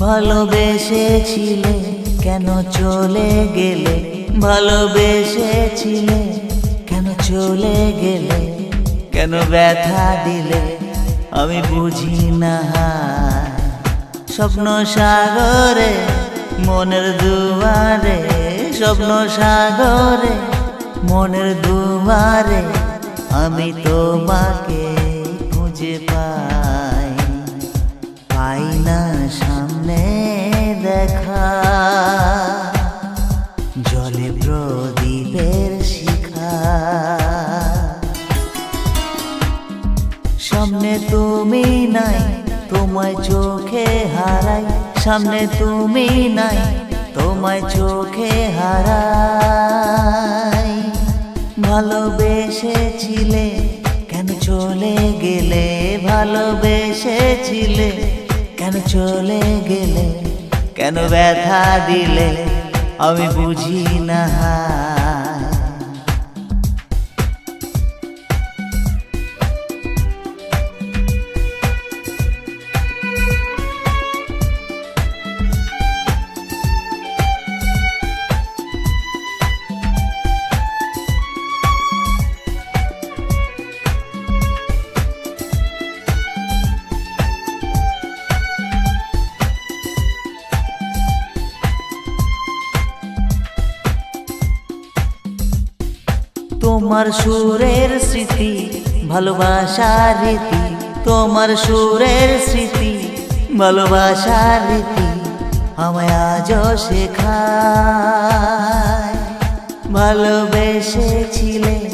ভালোবেসেছিলে, কেন চলে গেলে? ভালোবেসেছিলে, কেন চলে গেলে? কেন ব্যথা দিলে? আমি বুঝি না। স্বপ্ন সাগরে, মনের দুয়ারে। স্বপ্ন সাগরে, মনের দুয়ারে। আমি তোমাকে খুঁজে সামনে তুমি নাই, তোমায় চোখে হারাই। সামনে তুমি নাই, তোমায় চোখে হারাই। ভালোবেসেছিলে, কেন চলে গেলে? ভালোবেসেছিলে, কেন চলে গেলে? কেন ব্যথা দিলে? আমি বুঝি না। তোমার সুরের স্মৃতি, ভালোবাসার রীতি। তোমার সুরের স্মৃতি, ভালোবাসার রীতি আমায় আজও শেখায়। ভালোবেসেছিলে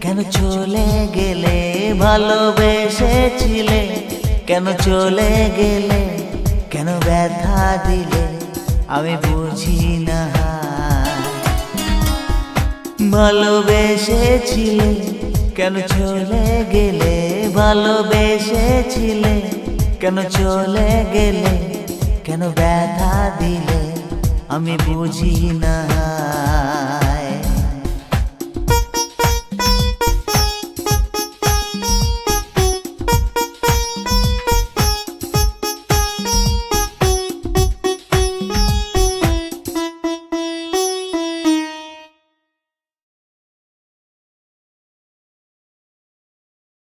কেন চলে গেলে? ভালোবেসেছিলে কেন চলে গেলে? কেন ব্যথা দিলে? আমি বুঝি না। ভালোবেসেছিলে কেন চলে গেলে? ভালোবেসেছিলে কেন চলে গেলে? কেন ব্যথা দিলে? আমি বুঝি না।